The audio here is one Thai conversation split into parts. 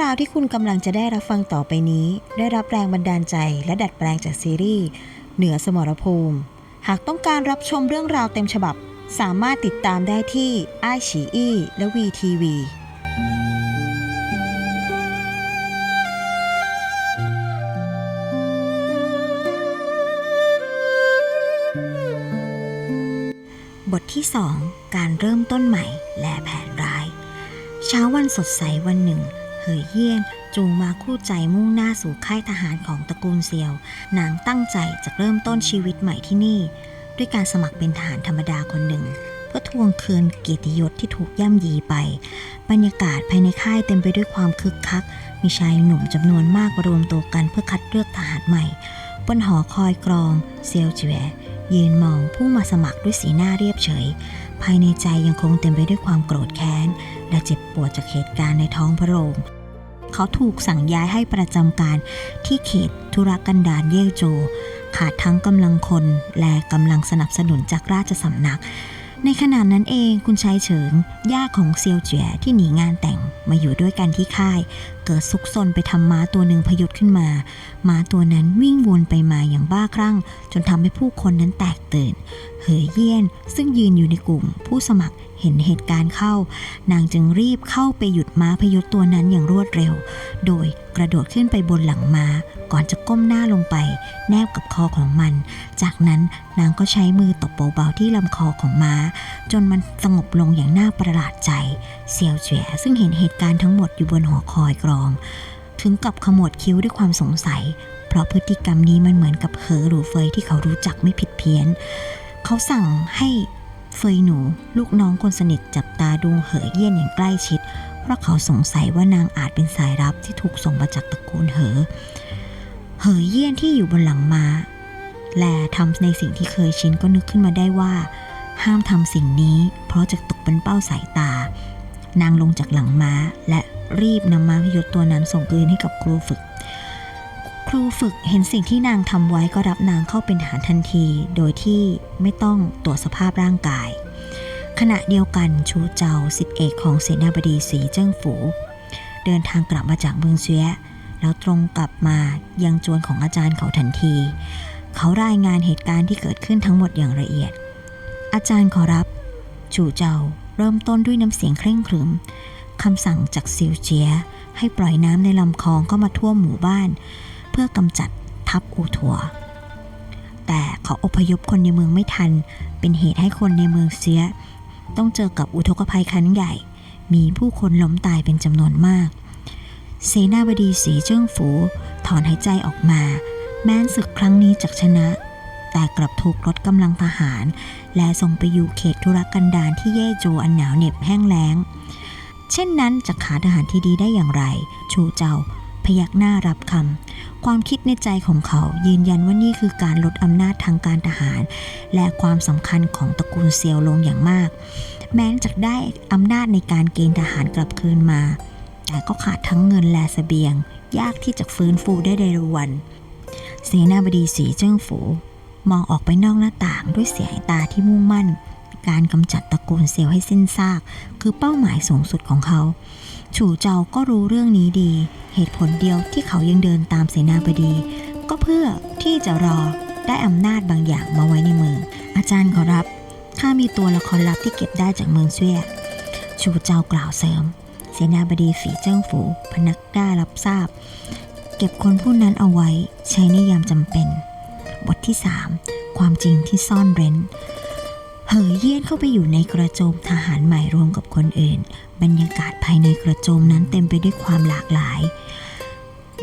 ราวที่คุณกำลังจะได้รับฟังต่อไปนี้ ได้รับแรงบันดาลใจและดัดแปลงจากซีรีส์ เหนือสมรภูมิ หากต้องการรับชมเรื่องราวเต็มฉบับ สามารถติดตามได้ที่ไอฉีอีและวีทีวีบทที่ 2 การเริ่มต้นใหม่และแผนร้าย เช้าวันสดใสวันหนึ่ง เหยเยี่ยนจูงมาคู่ใจมุ่งหน้าสู่ค่ายทหารของตระกูลเซียวนางตั้งใจจะเริ่มต้นชีวิตใหม่ที่นี่ ด้วยการสมัครเป็นทหารธรรมดาคนหนึ่ง เพื่อทวงคืนเกียรติยศที่ถูกย่ำยีไป บรรยากาศภายในค่ายเต็มไปด้วยความคึกคัก มีชายหนุ่มจำนวนมากมารวมตัวกันเพื่อคัดเลือกทหารใหม่ บนหอคอยกรอง เซียวเจ๋วยืนมองผู้มาสมัครด้วยสีหน้าเรียบเฉย ภายในใจยังคงเต็มไปด้วยความโกรธแค้น และเจ็บปวดจากเหตุการณ์ในท้องพระโรง เขาถูกสั่งย้ายให้ประจำการที่เขตธุรกันดารเย่โจ ขาดทั้งกำลังคนและกำลังสนับสนุนจากราชสำนัก ในขณะนั้นเองคุณชายเฉิงย่าของเซียวเจ๋ยที่หนีงานแต่งมาอยู่ด้วยกันที่ค่าย เกิดซุกซนไปทำม้าตัวหนึ่งพยุดขึ้นมาม้าตัวนั้นวิ่งวนไปมาอย่างบ้าคลั่ง จนทำให้ผู้คนนั้นแตกตื่น เหยเยี่ยน ซึ่งยืนอยู่ในกลุ่มผู้สมัครเห็นเหตุการณ์เข้า นางจึงรีบเข้าไปหยุดม้าพยศตัวนั้นอย่างรวดเร็ว โดยกระโดดขึ้นไปบนหลังม้า ก่อนจะก้มหน้าลงไป แนบกับคอของมัน จากนั้นนางก็ใช้มือตบเบาๆที่ลำคอของม้า จนมันสงบลงอย่างน่าประหลาดใจเซียวเจ๋ยซึ่งเห็นเหตุการณ์ทั้งหมดอยู่บนหอคอยกรอง ถึงกับขมวดคิ้วด้วยความสงสัย เพราะพฤติกรรมนี้มันเหมือนกับเหอหรือเฟยที่เขารู้จักไม่ผิดเพี้ยน เขาสั่งให้เฟยหนูลูกน้องคนสนิทจับตาดูเหอเยี่ยนอย่างใกล้ชิด เพราะเขาสงสัยว่านางอาจเป็นสายลับที่ถูกส่งมาจากตระกูลเหอ เหอเยี่ยนที่อยู่บนหลังมา้าและทำในสิ่งที่เคยชินก็นึกขึ้นมาได้ว่า ห้ามทำสิ่งนี้เพราะจะตกเป็นเป้าสายตา นางลงจากหลังม้าและรีบนำม้าพยศตัวนั้นส่งคืนให้กับครูฝึก รูฝึกเห็นสิ่งที่นางทำไว้ก็รับนางเข้าเป็นทหารทันที โดยที่ไม่ต้องตรวจสภาพร่างกาย ขณะเดียวกันชูเจ้าสิทธิเอกของเสนาบดีสีเจิ้งฝู เดินทางกลับมาจากเมืองเซียแล้วตรงกลับมายังจวนของอาจารย์เขาทันที เขารายงานเหตุการณ์ที่เกิดขึ้นทั้งหมดอย่างละเอียด อาจารย์ขอรับชูเจ้าเริ่มต้นด้วยน้ำเสียงเคร่งครึมคำสั่งจากซิวเจียให้ปล่อยน้ำในลำคลองเข้ามาท่วมหมู่บ้าน พื่อกำจัดทัพอูทัว แต่เขาอพยพคนในเมืองไม่ทัน เป็นเหตุให้คนในเมืองเสีย ต้องเจอกับอุทกภัยครั้งใหญ่ มีผู้คนล้มตายเป็นจำนวนมาก เสนาบดีสีเจิ้งฝูถอนหายใจออกมา แม้นศึกครั้งนี้จากชนะ แต่กลับถูกลดกำลังทหาร และส่งไปอยู่เขตธุรกันดารที่เย่โจอันหนาวเหน็บแห้งแล้ง เช่นนั้นจะขาทหารที่ดีได้อย่างไร ชูเจ้า พยักหน้ารับคำความคิดในใจของเขายืนยันว่านี่คือการลดอำนาจทางการทหาร และความสำคัญของตระกูลเซียวลงอย่างมาก แม้จะได้อำนาจในการเกณฑ์ทหารกลับคืนมา แต่ก็ขาดทั้งเงินและเสบียง ยากที่จะฟื้นฟูได้ในรววัน เสนาบดีสีเจิ้งฝู มองออกไปนอกหน้าต่างด้วยเสียงตาที่มุ่งมั่น การกำจัดตระกูลเซียวให้สิ้นซาก คือเป้าหมายสูงสุดของเขา ฉูเจาก็รู้เรื่องนี้ดี เหตุผลเดียวที่เขายังเดินตามเสนาบดี ก็เพื่อที่จะรอได้อำนาจบางอย่างมาไว้ในมือ อาจารย์ขอรับ ข้ามีตัวละครลับที่เก็บได้จากเมืองเสวียชูเจ้ากล่าวเสริม เสนาบดีฝีเจิ้งฝู พนักได้รับทราบ เก็บคนผู้นั้นเอาไว้ใช้ในยามจำเป็น บทที่ 3 ความจริงที่ซ่อนเร้น เหยเยี่ยนเข้าไปอยู่ในกระโจมทหารใหม่รวมกับคนอื่น บรรยากาศภายในกระโจมนั้นเต็มไปด้วยความหลากหลาย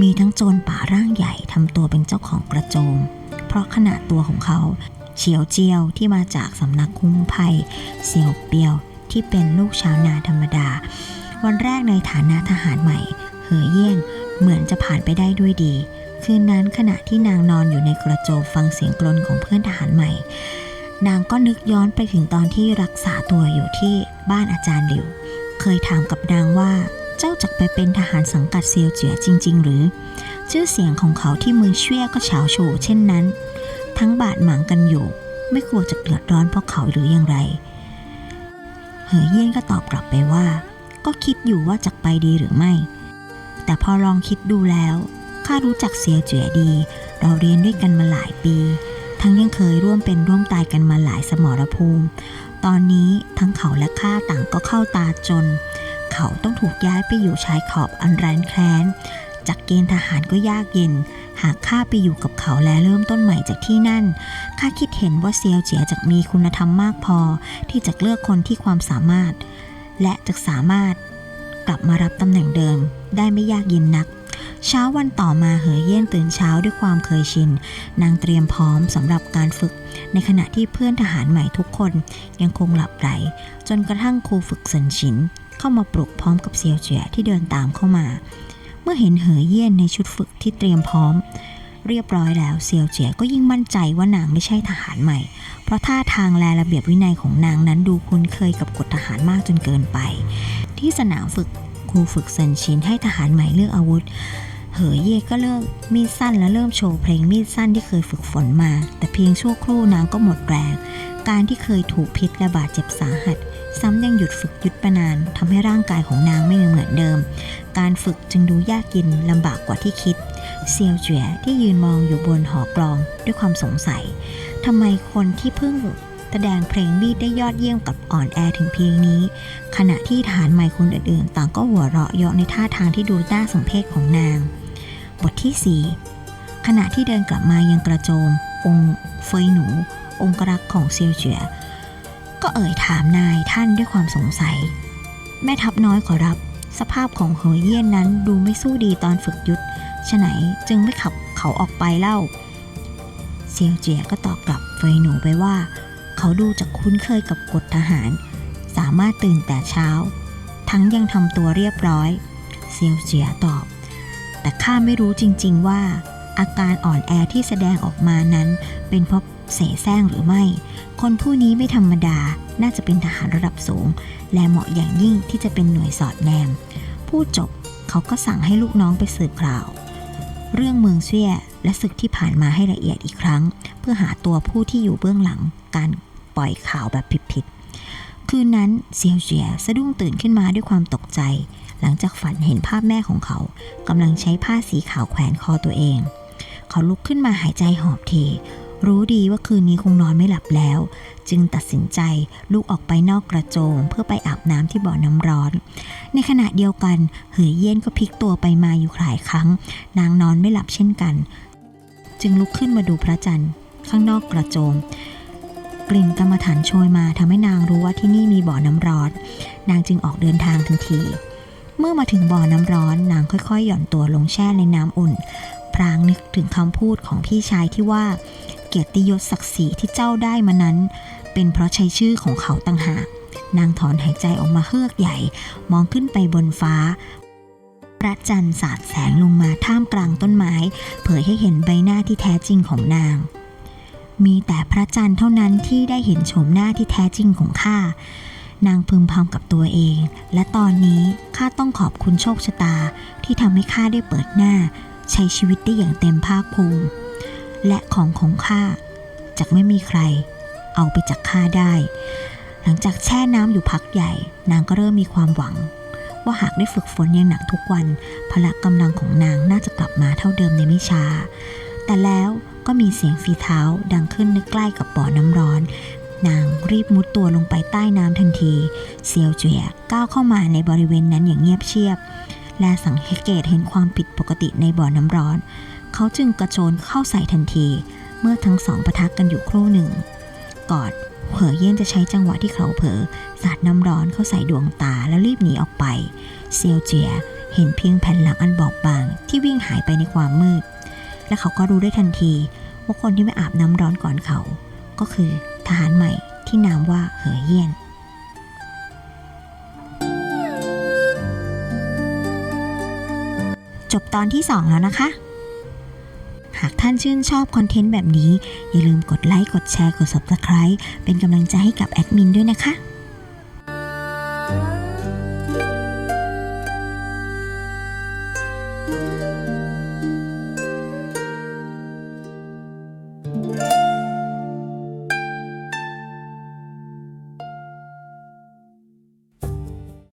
มีทั้งโจรป่าร่างใหญ่ทำตัวเป็นเจ้าของกระโจม เพราะขนาดตัวของเขาเฉียวเจียวที่มาจากสำนักคุ้มภัยเสี่ยวเปียวที่เป็นลูกชาวนาธรรมดา วันแรกในฐานะทหารใหม่ เหยเยี่ยนเหมือนจะผ่านไปได้ด้วยดี คืนนั้นขณะที่นางนอนอยู่ในกระโจมฟังเสียงกลนของเพื่อนทหารใหม่ นางก็นึกย้อนไปถึงตอนที่รักษาตัวอยู่ที่บ้านอาจารย์หลิว เคยถามกับนางว่าเจ้าจักไปเป็นทหารสังกัดเซียวเจียจริง ๆ หรือ ชื่อเสียงของเขาที่เมืองเชี่ยก็เฉาโฉเช่นนั้น ทั้งบาดหมางกันอยู่ ไม่กลัวจะเดือดร้อนเพราะเขาหรืออย่างไร เหอเยี่ยนก็ตอบกลับไปว่า ก็คิดอยู่ว่าจักไปดีหรือไม่ แต่พอลองคิดดูแล้วข้ารู้จักเสียวเจียดี เราเรียนด้วยกันมาหลายปี ทั้งยังเคยร่วมเป็นร่วมตายกันมาหลายสมรภูมิ ตอนนี้ทั้งเขาและข้าต่างก็เข้าตาจน เขาต้องถูกย้ายไปอยู่ชายขอบอันแรนแค้นจากเกณฑ์ทหารก็ยากเย็น หากข้าไปอยู่กับเขาและเริ่มต้นใหม่จากที่นั่น ข้าคิดเห็นว่าเซียวเจียจะมีคุณธรรมมากพอ ที่จะเลือกคนที่ความสามารถ และจะสามารถกลับมารับตำแหน่งเดิมได้ไม่ยากเย็นนัก เช้าวันต่อมาเหอเย่นตื่นเช้าด้วยความเคยชิน นางเตรียมพร้อมสำหรับการฝึก ในขณะที่เพื่อนทหารใหม่ทุกคนยังคงหลับไหล จนกระทั่งครูฝึกเซินชิน เข้ามาปลุกพร้อมกับเซียวเจียที่เดินตามเข้ามา เมื่อเห็นเหอเย่นในชุดฝึกที่เตรียมพร้อม เรียบร้อยแล้วเซียวเจียก็ยิ่งมั่นใจว่านางไม่ใช่ทหารใหม่ เพราะท่าทางและระเบียบวินัยของนางนั้นดูคุ้นเคยกับกฎทหารมากจนเกินไป ที่สนามฝึกครูฝึกเซินชินให้ทหารใหม่เลือกอาวุธ เหอเย่ก็เลิกมีดสั้นและเริ่มโชว์เพลงมีดสั้นที่เคยฝึกฝนมา แต่เพียงชั่วครู่นางก็หมดแรง การที่เคยถูกพิษและบาดเจ็บสาหัส ซ้ำยังหยุดฝึกหยุดไปนานทำให้ร่างกายของนางไม่เหมือนเดิม การฝึกจึงดูยากเย็นลำบากกว่าที่คิด เซียวเจียที่ยืนมองอยู่บนหอกลองด้วยความสงสัยทำไมคนที่เพิ่งแสดงเพลงมีดได้ยอดเยี่ยมกับอ่อนแอถึงเพียงนี้ ขณะที่ฐานใหม่คนอื่นๆ ต่างก็หัวเราะเยาะในท่าทางที่ดูน่าสมเพชของนาง บทที่ 4 ขณะที่เดินกลับมายังกระโจม องค์เฟยหนู องค์รักษ์ของเซียวเจียก็เอ่ยถามนายท่านด้วยความสงสัย แม่ทัพน้อยขอรับ สภาพของเหอเยี่ยนนั้นดูไม่สู้ดีตอนฝึกยุทธฉะไหนจึงไม่ขับเขาออกไปเล่า เซียวเจียก็ตอบกลับเฟยหนูไปว่า เขาดูจะคุ้นเคยกับกฎทหาร สามารถตื่นแต่เช้า ทั้งยังทำตัวเรียบร้อย เซียวเจียตอบ แต่ข้าไม่รู้จริง ๆ ว่า อาการอ่อนแอที่แสดงออกมานั้น เป็นเพราะเสแสร้งหรือไม่ คนผู้นี้ไม่ธรรมดา น่าจะเป็นทหารระดับสูง และเหมาะอย่างยิ่งที่จะเป็นหน่วยสอดแนม พูดจบเขาก็สั่งให้ลูกน้องไปสืบข่าว เรื่องเมืองเซี่ยและศึกที่ผ่านมาให้ละเอียดอีกครั้ง เพื่อหาตัวผู้ที่อยู่เบื้องหลัง การปล่อยข่าวแบบผิดๆคืนนั้นเซียวเจียสะดุ้งตื่นขึ้นมาด้วยความตกใจ หลังจากฝันเห็นภาพแม่ของเขากำลังใช้ผ้าสีขาวแขวนคอตัวเอง เขาลุกขึ้นมาหายใจหอบที รู้ดีว่าคืนนี้คงนอนไม่หลับแล้ว จึงตัดสินใจลุกออกไปนอกกระโจม เพื่อไปอาบน้ำที่บ่อน้ำร้อน ในขณะเดียวกัน เหยเย็นก็พลิกตัวไปมาอยู่หลายครั้ง นางนอนไม่หลับเช่นกัน จึงลุกขึ้นมาดูพระจันทร์ข้างนอกกระโจมกลิ่นกรรมฐานโชยมาทำให้นางรู้ว่าที่นี่มีบ่อน้ำร้อน นางจึงออกเดินทางทันที เมื่อมาถึงบ่อน้ำร้อนนางค่อยๆ หย่อนตัวลงแช่ในน้ำอุ่น พรางนึกถึงคำพูดของพี่ชายที่ว่า เกียรติยศศักดิ์ศรีที่เจ้าได้มานั้น เป็นเพราะใช้ชื่อของเขาต่างหาก นางถอนหายใจออกมาเฮือกใหญ่ มองขึ้นไปบนฟ้า พระจันทร์สาดแสงลงมาท่ามกลางต้นไม้ เผยให้เห็นใบหน้าที่แท้จริงของนาง มีแต่พระจันทร์เท่านั้นที่ได้เห็นโฉมหน้าที่แท้จริงของข้า นางพึมพำกับตัวเอง และตอนนี้ข้าต้องขอบคุณโชคชะตาที่ทำให้ข้าได้เปิดหน้า ใช้ชีวิตได้อย่างเต็มภาคภูมิ และของของข้าจะไม่มีใคร เอาไปจากข้าได้ หลังจากแช่น้ำอยู่พักใหญ่ นางก็เริ่มมีความหวัง ว่าหากได้ฝึกฝนอย่างหนักทุกวัน พละกำลังของนางน่าจะกลับมาเท่าเดิมในไม่ช้า แต่แล้วก็มีเสียงฝีเท้าดังขึ้นใกล้กับบ่อน้ำร้อน นางรีบมุดตัวลงไปใต้น้ำทันที เซียวเจียก้าวเข้ามาในบริเวณนั้นอย่างเงียบเชียบ และสังเกตเห็นความผิดปกติในบ่อน้ำร้อน เขาจึงกระโจนเข้าใส่ทันที เมื่อทั้งสองปะทะกันอยู่ครู่หนึ่ง ก่อนเหอเย่นจะใช้จังหวะที่เขาเผลอสาดน้ำร้อนเข้าใส่ดวงตาแล้วรีบหนีออกไป เซียวเจียเห็นเพียงแผ่นหลังอันบอบบางที่วิ่งหายไปในความมืด และเขาก็รู้ได้ทันทีว่าคนที่ไม่อาบน้ำร้อนก่อนเขา ก็คือทหารใหม่ที่นามว่าเหอเยี่ยน จบตอนที่ 2 แล้วนะคะ หากท่านชื่นชอบคอนเทนต์แบบนี้ อย่าลืมกดไลค์ กดแชร์ กด Subscribe เป็นกำลังใจให้กับแอดมินด้วยนะคะ